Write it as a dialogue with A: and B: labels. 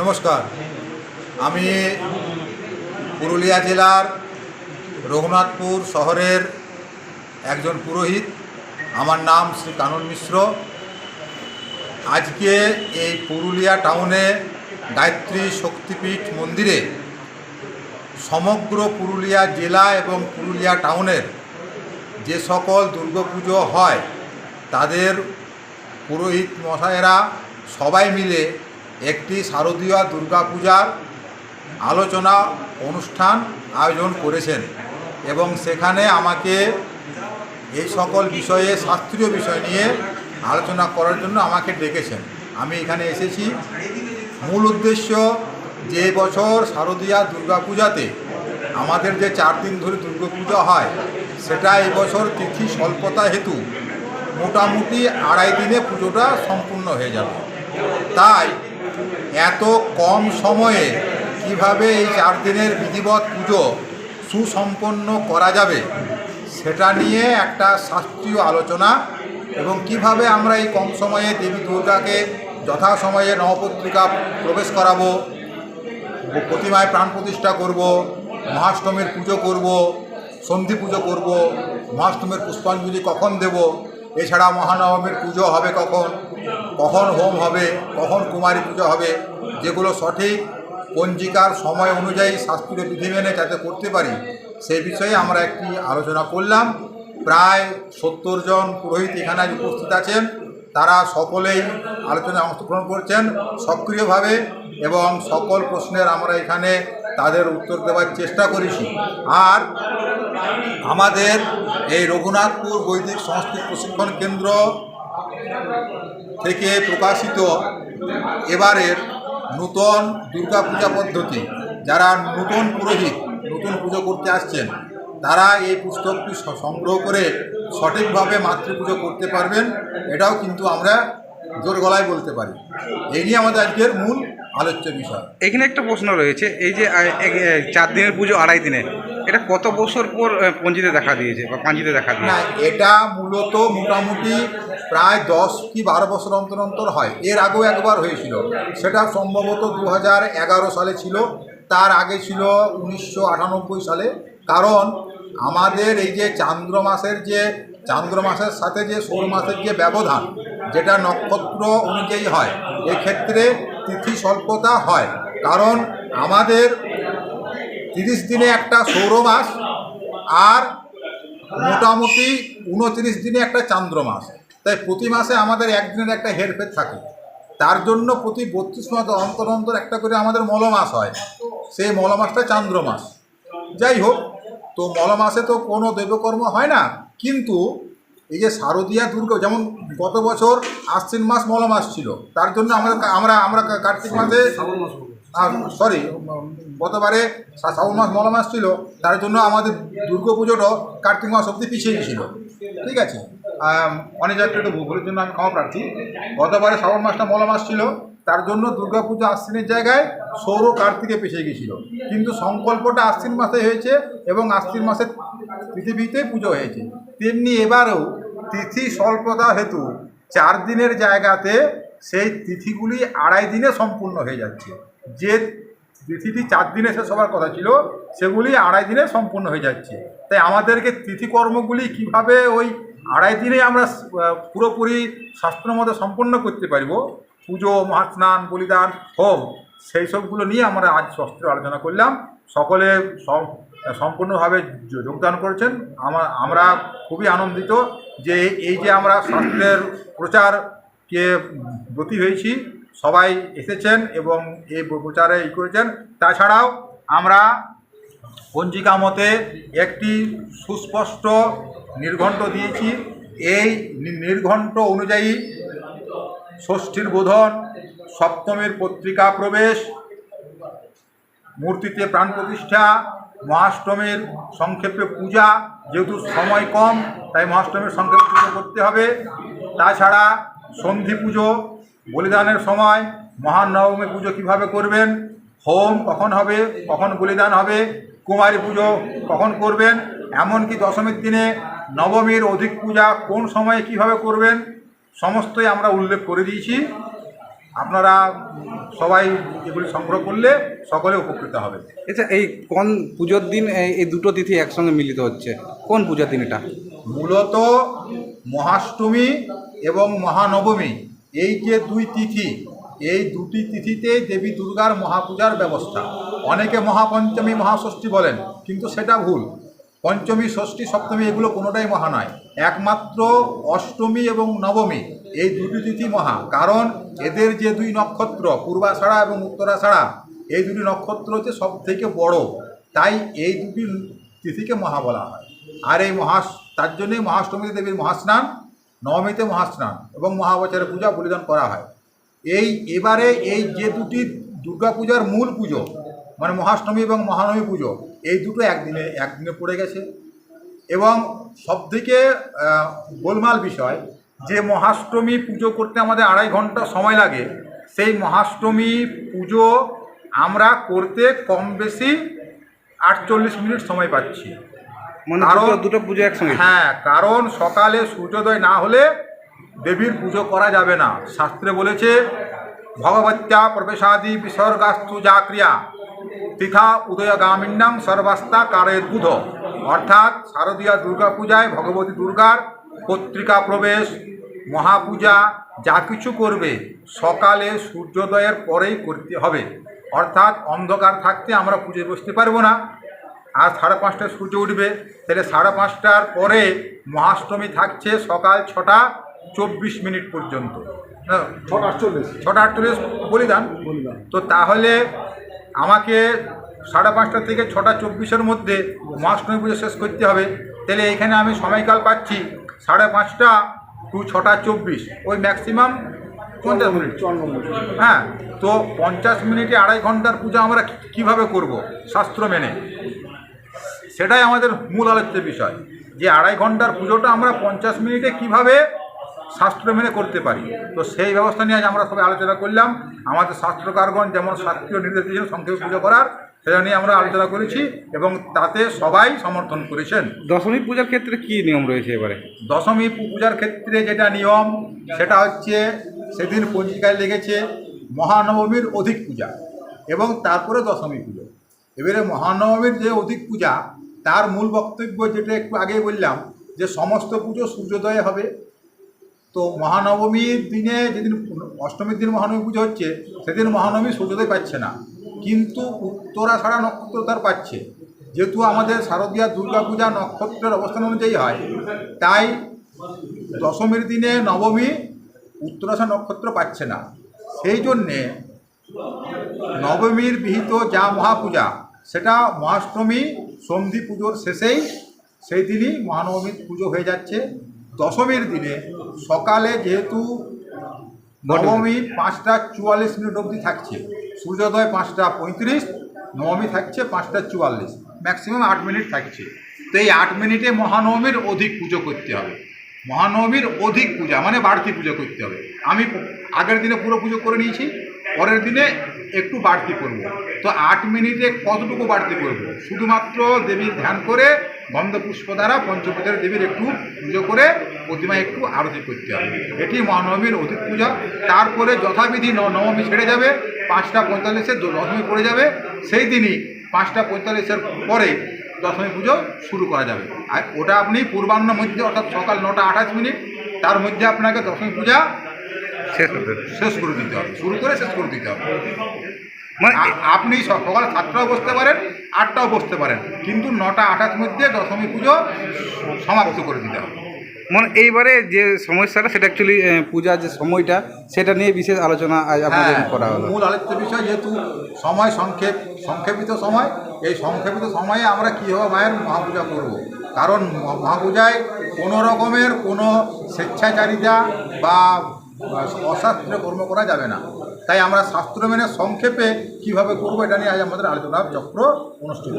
A: নমস্কার। আমি পুরুলিয়া জেলার রঘুনাথপুর শহরের একজন পুরোহিত। আমার নাম শ্রী কানন মিশ্র। আজকে এই পুরুলিয়া টাউনে গায়ত্রী শক্তিপীঠ মন্দিরে সমগ্র পুরুলিয়া জেলা এবং পুরুলিয়া টাউনের যে সকল দুর্গাপুজো হয়, তাদের পুরোহিত মশাইয়েরা সবাই মিলে একটি শারদীয় দুর্গাপূজার আলোচনা অনুষ্ঠান আয়োজন করেছেন এবং সেখানে আমাকে এই সকল বিষয়ে, শাস্ত্রীয় বিষয় নিয়ে আলোচনা করার জন্য আমাকে ডেকেছেন। আমি এখানে এসেছি। মূল উদ্দেশ্য যে বছর শারদীয়া দুর্গাপূজাতে আমাদের যে চার দিন ধরে দুর্গাপূজা হয়, সেটা এবছর তিথি স্বল্পতা হেতু মোটামুটি আড়াই দিনে পুজোটা সম্পূর্ণ হয়ে যাবে। তাই এত কম সময়ে কীভাবে এই চার দিনের বিধিবৎ পুজো সুসম্পন্ন করা যাবে, সেটা নিয়ে একটা শাস্ত্রীয় আলোচনা এবং কীভাবে আমরা এই কম সময়ে দেবী দুর্গাকে যথাসময়ে নবপত্রিকা প্রবেশ করাবো, প্রতিমায় প্রাণ প্রতিষ্ঠা করব, মহাষ্টমীর পুজো করব, সন্ধি পুজো করব, মহাষ্টমীর পুষ্পাঞ্জলি কখন দেব এছাড়া মহানবমীর পুজো হবে কখন? কখন হোম হবে? কখন কুমারী পুজো হবে? যেগুলো সঠিক পঞ্জিকার সময় অনুযায়ী শাস্ত্রীয় বিধি মেনে যাতে করতে পারি, সেই বিষয়ে আমরা একটি আলোচনা করলাম। প্রায় সত্তর জন পুরোহিত এখানে উপস্থিত আছেন। তারা সকলেই আলোচনায় অংশগ্রহণ করছেন সক্রিয়ভাবে এবং সকল প্রশ্নের আমরা এখানে তাদের উত্তর দেওয়ার চেষ্টা করেছি। আর আমাদের এই রঘুনাথপুর বৈদিক সংস্কৃত প্রশিক্ষণ কেন্দ্র থেকে প্রকাশিত এবারের নূতন দুর্গাপূজা পদ্ধতি, যারা নতুন পুরোহিত, নতুন পুজো করতে আসছেন, তারা এই পুস্তকটি সংগ্রহ করে সঠিকভাবে মাতৃপুজো করতে পারবেন, এটাও কিন্তু আমরা জোর গলায় বলতে পারি। এই নিয়ে আমাদের আজকের মূল আলোচ্য বিষয়।
B: এখানে একটা প্রশ্ন রয়েছে এই যে চার দিনের পুজো আড়াই দিনে এটা কত বছর পর পঞ্জিতে দেখা দিয়েছে বা পাঞ্জিতে দেখা
A: না
B: দিয়েছে?
A: এটা মূলত মোটামুটি প্রায় দশ কি বারো বছর অন্তর অন্তর হয়। এর আগেও একবার হয়েছিল। সেটা সম্ভবত দু হাজার এগারো সালে ছিল। তার আগে ছিল উনিশশো আটানব্বই সালে। কারণ আমাদের এই যে চান্দ্র মাসের যে চান্দ্র মাসের সাথে যে সৌর মাসের যে ব্যবধান যেটা নক্ষত্র অনুযায়ী হয় এক্ষেত্রে তিথি স্বল্পতা হয়। কারণ আমাদের তিরিশ দিনে একটা সৌর মাস আর মোটামুটি উনত্রিশ দিনে একটা চান্দ্র মাস। তাই প্রতি মাসে আমাদের একদিনের একটা হেরফের থাকে। তার জন্য প্রতি বত্রিশ মাস অন্তর অন্তর একটা করে আমাদের মলমাস হয়। সেই মলমাসটা চান্দ্র মাস। যাই হোক, তো মলমাসে তো কোনো দৈবকর্ম হয় না। কিন্তু এই যে শারদীয়া দুর্গা যেমন গত বছর আশ্বিন মাস মলমাস ছিল তার জন্য আমরা আমরা আমরা কার্তিক মাসে সরি গতবারে শ্রাবণ মাস মল মাস ছিল তার জন্য আমাদের দুর্গা পুজোটাও কার্তিক মাস অবধি পিছিয়ে গেছিল ঠিক আছে? অনেক জায়গায় একটু ভুলের জন্য আমি ক্ষমা প্রার্থী। গতবারে শ্রাবণ মাসটা মল মাস ছিল তার জন্য দুর্গা পুজো আশ্বিনের জায়গায় সৌর কার্তিকে পিছিয়ে গেছিল কিন্তু সংকল্পটা আশ্বিন মাসে হয়েছে এবং আশ্বিন মাসে পৃথিবীতে পুজো হয়েছে। তেমনি এবারেও তিথি স্বল্পতা হেতু চার দিনের জায়গাতে সেই তিথিগুলি আড়াই দিনে সম্পূর্ণ হয়ে যাচ্ছে। যে তিথিটি চার দিনে শেষ হওয়ার কথা ছিল, সেগুলি আড়াই দিনে সম্পূর্ণ হয়ে যাচ্ছে। তাই আমাদেরকে তিথিকর্মগুলি কীভাবে ওই আড়াই দিনে আমরা পুরোপুরি শাস্ত্র মতো সম্পন্ন করতে পারব, পুজো, মহাস্নান, বলিদান, হোম, সেই সবগুলো নিয়ে আমরা আজ শস্ত্র আলোচনা করলাম। সকলে সম- সম্পূর্ণভাবে যোগদান করেছেন। আমা, আমরা খুবই আনন্দিত। যে এই যে আমরা শাস্ত্রের প্রচারকে ব্রতী হয়েছি, সবাই এসেছেন এবং এই প্রচারে ই করেছেন। তাছাড়াও আমরা পঞ্জিকা মতে একটি সুস্পষ্ট নির্ঘণ্ট দিয়েছি। এই নির্ঘণ্ট অনুযায়ী ষষ্ঠীর বোধন, সপ্তমীর পত্রিকা প্রবেশ, মূর্তিতে প্রাণ প্রতিষ্ঠা মহাষ্টমীর সংক্ষেপে পূজা, যেহেতু সময় কম, তাই মহাষ্টমীর সংক্ষেপে পুজো করতে হবে। তাছাড়া সন্ধি পুজো, বলিদানের সময় মহানবমী পুজো কীভাবে করবেন, হোম কখন হবে, কখন বলিদান হবে, কুমারী পুজো কখন করবেন, এমনকি দশমীর দিনে নবমীর অধিক পূজা কোন সময়ে কীভাবে করবেন, সমস্তই আমরা উল্লেখ করে দিয়েছি। আপনারা সবাই এগুলি সংগ্রহ করলে সকলে উপকৃত হবে।
B: আচ্ছা এই কোন পুজোর দিন এই- এই দুটো তিথি একসঙ্গে মিলিত হচ্ছে? কোন পূজার দিন এটা?
A: মূলত মহাষ্টমী এবং মহানবমী এই যে দুই তিথি এই দুটি তিথিতে দেবী দুর্গার মহাপূজার ব্যবস্থা। অনেকে মহাপঞ্চমী মহাষষ্ঠী বলেন কিন্তু সেটা ভুল। পঞ্চমী, ষষ্ঠী, সপ্তমী এগুলো কোনোটাই মহা নয়। একমাত্র অষ্টমী এবং নবমী এই দুটি তিথি মহা। কারণ এদের যে দুই নক্ষত্র, পূর্বাষাঢ়া এবং উত্তরাষাঢ়া, এই দুটি নক্ষত্র হচ্ছে সব থেকে বড়। তাই এই দুটি তিথিকে মহা বলা হয়। আর এই মহা, তার জন্যই মহাষ্টমীতে দেবীর মহাস্নান, নবমীতে মহাস্নান এবং মহাবছরের পূজা বলিদান করা হয়। এই এবারে এই যে দুটি দুর্গাপূজার মূল পুজো মানে মহাষ্টমী এবং মহানবমী পুজো এই দুটো একদিনে একদিনে পড়ে গেছে। এবং সবথেকে গোলমাল বিষয় যে মহাষ্টমী পুজো করতে আমাদের আড়াই ঘণ্টা সময় লাগে সেই মহাষ্টমী পুজো আমরা করতে কম বেশি আটচল্লিশ মিনিট সময় পাচ্ছি।
B: মানে
A: কারণ-
B: দুটো দুটো পুজো একসঙ্গে?
A: হ্যাঁ কারণ সকালে সূর্যোদয় না হলে দেবীর পুজো করা যাবে না। শাস্ত্রে বলেছে ভগবত্যা প্রবেশাদি বিসর্গাস্তু যা ক্রিয়া। তিথা উদয়গামিন্যাং সর্বাস্তা কারের বুধ। অর্থাৎ শারদীয়া দুর্গা পূজায় ভগবতী দুর্গার পত্রিকা প্রবেশ মহাপূজা যা কিছু করবে সকালে সূর্যোদয়ের পরেই করতে হবে। অর্থাৎ অন্ধকার থাকতে আমরা পুজোয় বসতে পারব না। আর সাড়ে পাঁচটায় সূর্য উঠবে তাহলে সাড়ে পাঁচটার পরে মহাষ্টমী থাকছে সকাল ছটা চব্বিশ মিনিট পর্যন্ত। হ্যাঁ,
C: ছটা আটচল্লিশ।
A: ছটা আটচল্লিশ বলিদান। তো তাহলে আমাকে সাড়ে পাঁচটা থেকে ছটা চব্বিশের মধ্যে মহাষ্টমী পুজো শেষ করতে হবে। তাহলে এখানে আমি সময়কাল পাচ্ছি সাড়ে পাঁচটা টু ছটা চব্বিশ। ওই ম্যাক্সিমাম পঞ্চাশ মিনিট। হ্যাঁ তো পঞ্চাশ মিনিটে আড়াই ঘণ্টার পুজো আমরা কীভাবে করব? শাস্ত্র মেনে। সেটাই আমাদের মূল আলোচ্য বিষয়। যে আড়াই ঘণ্টার পুজোটা আমরা পঞ্চাশ মিনিটে কীভাবে শাস্ত্র মেনে করতে পারি। তো সেই ব্যবস্থা নিয়ে আজ আমরা সবাই আলোচনা করলাম। আমাদের শাস্ত্রকারগণ যেমন শাস্ত্রীয় নির্দেশ দিয়েছেন সংক্ষেপে পুজো করার সেটা নিয়ে আমরা আলোচনা করেছি এবং তাতে সবাই সমর্থন করেছেন।
B: দশমী পূজার ক্ষেত্রে কি নিয়ম রয়েছে এবারে?
A: দশমী পূজার ক্ষেত্রে যেটা নিয়ম সেটা হচ্ছে সেদিন পঞ্জিকায় লেগেছে মহানবমীর অধিক পূজা এবং তারপরে দশমী পুজো। এবারে মহানবমীর যে অধিক পূজা তার মূল বক্তব্য যেটা একটু আগে বললাম যে সমস্ত পুজো সূর্যোদয়ে হবে। তো মহানবমীর দিনে যেদিন অষ্টমীর দিন মহানবমী পুজো হচ্ছে, সেদিন মহানবমী সূর্যোদয় পাচ্ছে না। কিন্তু উত্তরা ছাড়া নক্ষত্র তার পাচ্ছে। যেহেতু আমাদের শারদীয়া দুর্গা পূজা নক্ষত্রের অবস্থান অনুযায়ী হয়, তাই দশমীর দিনে নবমী উত্তরাশা নক্ষত্র পাচ্ছে না। সেই জন্যে নবমীর বিহিত যা মহাপূজা, সেটা মহাষ্টমী সন্ধি পুজোর শেষেই সেই দিনই মহানবমীর পুজো হয়ে যাচ্ছে। দশমীর দিনে সকালে যেহেতু নবমী পাঁচটা চুয়াল্লিশ মিনিট অবধি থাকছে। সূর্যোদয় পাঁচটা পঁয়ত্রিশ নবমী থাকছে পাঁচটা চুয়াল্লিশ। ম্যাক্সিমাম আট মিনিট থাকছে। তো এই আট মিনিটে মহানবমীর অধিক পুজো করতে হবে। মহানবমীর অধিক পূজা মানে বাড়তি পুজো করতে হবে। আমি আগের দিনে পুরো পুজো করে নিয়েছি পরের দিনে একটু বাড়তি করব। তো আট মিনিটে কতটুকু বাড়তি করব? শুধুমাত্র দেবীর ধ্যান করে গন্ধপুষ্প দ্বারা পঞ্চপথের দেবীর একটু পুজো করে প্রতিমা একটু আরতি করতে হবে। এটি মহানবমীর অধিক পূজা। তারপরে যথাবিধি ন- নবমী ছেড়ে যাবে পাঁচটা পঁয়তাল্লিশে দ- দশমী পড়ে যাবে। সেই দিনই পাঁচটা পঁয়তাল্লিশের পরে দশমী পুজো শুরু করা যাবে। আর ওটা আপনি পূর্বাহ্ন মধ্যে অর্থাৎ সকাল নটা আঠাশ মিনিট তার মধ্যে আপনাকে দশমী পূজা
B: শেষ করতে হবে।
A: শেষ করে দিতে হবে। শুরু করে শেষ করে দিতে হবে।
B: মানে
A: আপনি সকাল সাতটাও বসতে পারেন আটটাও বসতে পারেন। কিন্তু নটা আঠাশ মধ্যে দশমী পুজো সমাপ্ত করে দিতে হবে।
B: মানে এইবারে যে সমস্যাটা সেটা অ্যাকচুয়ালি পূজার যে সময়টা সেটা নিয়ে বিশেষ আলোচনা আজ আপনাদের
A: হ্যাঁ,
B: করা হলো।
A: মূল আলোচ্য বিষয় যেহেতু সময় সংক্ষেপ সংক্ষেপিত সময় এই সংক্ষেপিত সময়ে আমরা কীভাবে মায়ের মহাপূজা করব। কারণ মহাপূজায় কোনো রকমের কোনো স্বেচ্ছাচারিতা বা বা অশাস্ত্রীয় কর্ম করা যাবে না। তাই আমরা শাস্ত্র মেনে সংক্ষেপে কীভাবে করব এটা নিয়ে আজ আমাদের আলোচনা চক্র অনুষ্ঠিত